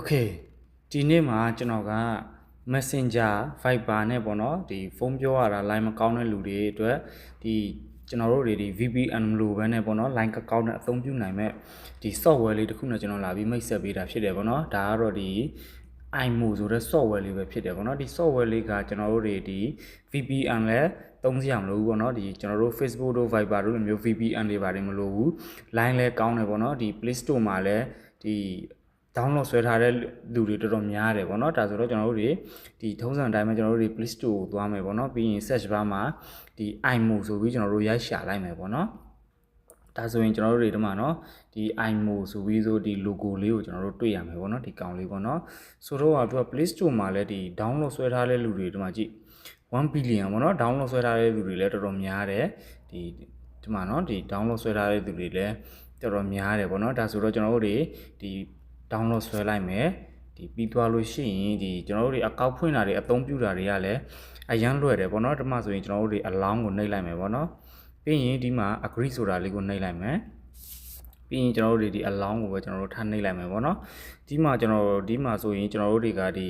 Okay ဒီနေ့မှာကျွန်တော်က Messenger Viber နဲ့ပေါ့နော်ဒီဖုန်းပြောရတာ line မကောင်းတဲ့လူတွေအတွက်ဒီကျွန်တော်တို့တွေဒီ VPN မလို့ပဲနဲ့ပေါ့နော် line ကောင်းတဲ့အသုံးပြုနိုင်မဲ့ဒီ software လေးတစ်ခုနဲ့ကျွန်တော်လာပြီးမိတ်ဆက်ပေးတာဖြစ်တယ်ပေါ့နော်ဒါကတော့ဒီ iMo ဆိုတဲ့ software လေးပဲဖြစ်တယ်ပေါ့နော်ဒီ software လေးကကျွန်တော်တို့တွေဒီ VPN လဲသုံးစရာမလိုဘူးပေါ့နော်ဒီကျွန်တော်တို့ Facebook တို့ Viber တို့လိုမျိုး VPN တွေပါတယ်မလိုဘူး line လဲကောင်းတယ်ပေါ့နော်ဒီ Play Store မှာလဲဒီ download ဆွဲထားတဲ့လူတွေတော်တော်များတယ်ပေါ့နော်ဒါဆိုတော့ကျွန်တော်တို့တွေဒီထုံးစံအတိုင်းပဲကျွန်တော်တို့တွေ Play Store ကိုသွားမယ်ပေါ့နော်ပြီးရင် search bar မှာဒီ iMo ဆိုပြီးကျွန်တော်တို့ရိုက်ရှာလိုက်မယ်ပေါ့နော်ဒါဆိုရင်ကျွန်တော်တို့တွေဒီမှာเนาะဒီ iMo ဆိုပြီးဆိုဒီ logo လေးကိုကျွန်တော်တို့တွေ့ရမယ်ပေါ့နော်ဒီကောင်လေးပေါ့နော်ဆိုတော့ကသူက Play Store မှာလည်းဒီ download ဆွဲထားတဲ့လူတွေဒီမှာကြည့်1 billion ပေါ့နော် download ဆွဲထားတဲ့လူတွေလည်းတော်တော်များတယ်ဒီဒီမှာเนาะဒီ download ဆွဲထားတဲ့လူတွေလည်းတော်တော်များတယ်ပေါ့နော်ဒါဆိုတော့ကျွန်တော်တို့တွေဒီ download ဆွဲလိုက်မယ်ဒီပြီးသွားလို့ရှိရင်ဒီကျွန်တော်တို့တွေအကောက်ဖွင့်တာတွေအသုံးပြုတာတွေကလည်းအရန်လွယ်တယ်ပေါ့နော်ဒီမှာဆိုရင်ကျွန်တော်တို့တွေ allow ကိုနှိပ်လိုက်မယ်ပေါ့နော်ပြီးရင်ဒီမှာ agree ဆိုတာလေးကိုနှိပ်လိုက်မယ်ပြီးရင်ကျွန်တော်တို့တွေဒီ allow ကိုပဲကျွန်တော်တို့ထားနှိပ်လိုက်မယ်ပေါ့နော်ဒီမှာကျွန်တော်ဒီမှာဆိုရင်ကျွန်တော်တို့တွေကဒီ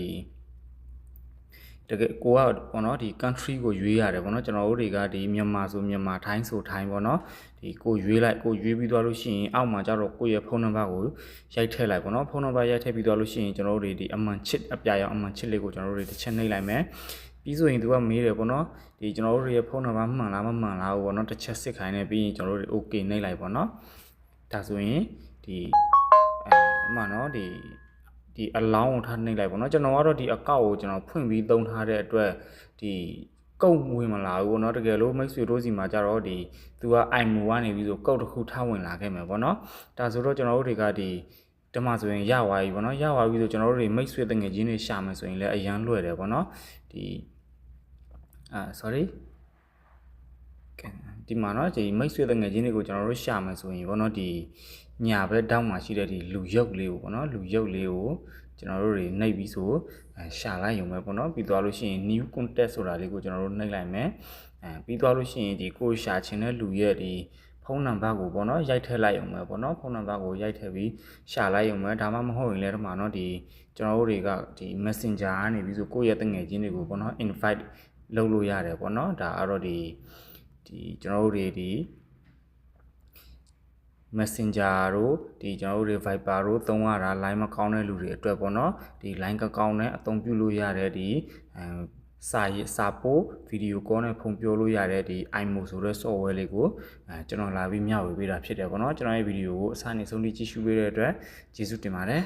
တကယ်ကိုကပေါ့နော်ဒီ country ကိုရွေးရတယ်ပေါ့နော်ကျွန်တော်တို့တွေကဒီမြန်မာဆိုမြန်မာထိုင်းဆိုထိုင်းပေါ့နော်ဒီကိုရွေးလိုက်ကိုရွေးပြီးသွားလို့ရှိရင်အောက်မှာကျတော့ကိုယ့်ရဲ့ဖုန်းနံပါတ်ကိုရိုက်ထည့်လိုက်ပေါ့နော်ဖုန်းနံပါတ်ရိုက်ထည့်ပြီးသွားလို့ရှိရင်ကျွန်တော်တို့တွေဒီအမှန်ချစ်အပြာရောင်အမှန်ချစ်လေးကိုကျွန်တော်တို့တွေတစ်ချက်နှိပ်လိုက်မယ်ပြီးဆိုရင်သူကမေးတယ်ပေါ့နော်ဒီကျွန်တော်တို့ရဲ့ဖုန်းနံပါတ်မှန်လားမမှန်လားပေါ့နော်တစ်ချက်စစ်ခိုင်းနေပြီးရင်ကျွန်တော်တို့တွေ okay နှိပ်လိုက်ပေါ့နော်ဒါဆိုရင်ဒီအဲအမှန်နော်ဒီ ဒီ allow ကိုထားနှိပ်လိုက်ပေါ့နော်ကျွန်တော်ကတော့ဒီအကောက်ကိုကျွန်တော်ဖွင့်ပြီးသုံးထားတဲ့အတွက်ဒီကုတ်ဝင်မလာဘူးပေါ့နော်တကယ်လို့မိတ်ဆွေတို့စီမှာကြတော့ဒီသူက iMo ကနေပြီးဆိုကုတ်တစ်ခုထားဝင်လာခဲ့မယ်ပေါ့နော်ဒါဆိုတော့ကျွန်တော်တို့တွေကဒီတမဆိုရင်ရသွားပြီပေါ့နော်ရသွားပြီဆိုကျွန်တော်တို့တွေမိတ်ဆွေတငယ်ချင်းတွေရှာမယ်ဆိုရင်လည်းအရန်လွယ်တယ်ပေါ့နော်ဒီအာ sorry ဒီမှာเนาะဒီမိတ်ဆွေတငယ်ချင်းတွေကိုကျွန်တော်တို့ရှာမယ်ဆိုရင်ပေါ့နော်ဒီညာဘက်တောင်းမှာရှိတဲ့ဒီလူရုပ်လေးကိုပေါ့နော်လူရုပ်လေးကိုကျွန်တော်တို့တွေနှိပ်ပြီးဆိုရှာလိုက်ရုံပဲပေါ့နော်ပြီးသွားလို့ရှိရင် new contact ဆိုတာလေးကိုကျွန်တော်တို့နှိပ်လိုက်မယ်အဲပြီးသွားလို့ရှိရင်ဒီကိုရှာချင်တဲ့လူရဲ့ဒီဖုန်းနံပါတ်ကိုပေါ့နော်ရိုက်ထည့်လိုက်ရုံပဲပေါ့နော်ဖုန်းနံပါတ်ကိုရိုက်ထည့်ပြီးရှာလိုက်ရုံပဲဒါမှမဟုတ်ရင်လည်းဒီမှာနော်ဒီကျွန်တော်တို့တွေကဒီ messenger ကနေပြီးဆိုကိုယ့်ရဲ့တငယ်ချင်းတွေကိုပေါ့နော် invite လုပ်လို့ရတယ်ပေါ့နော်ဒါအဲ့တော့ဒီ ဒီကျွန်တော်တို့တွေဒီ Messenger တို့ဒီကျွန်တော်တို့တွေ Viber တို့သုံးရတာ line မကောင်းတဲ့လူတွေအတွက်ပေါ့နော်ဒီ line ကောင်းနဲ့အသုံးပြုလို့ရတဲ့ဒီအဲစာရေးစာပို့ဗီဒီယိုကောနဲ့ဖုန်းပြောလို့ရတဲ့ဒီ iMo ဆိုတဲ့ software လေးကိုအဲကျွန်တော်လာပြီးမျှဝေပေးတာဖြစ်တယ်ပေါ့နော်ကျွန်တော်ရဲ့ဗီဒီယိုကိုအစနေဆုံးထိကြည့်ရှုပေးတဲ့အတွက်ကျေးဇူးတင်ပါတယ်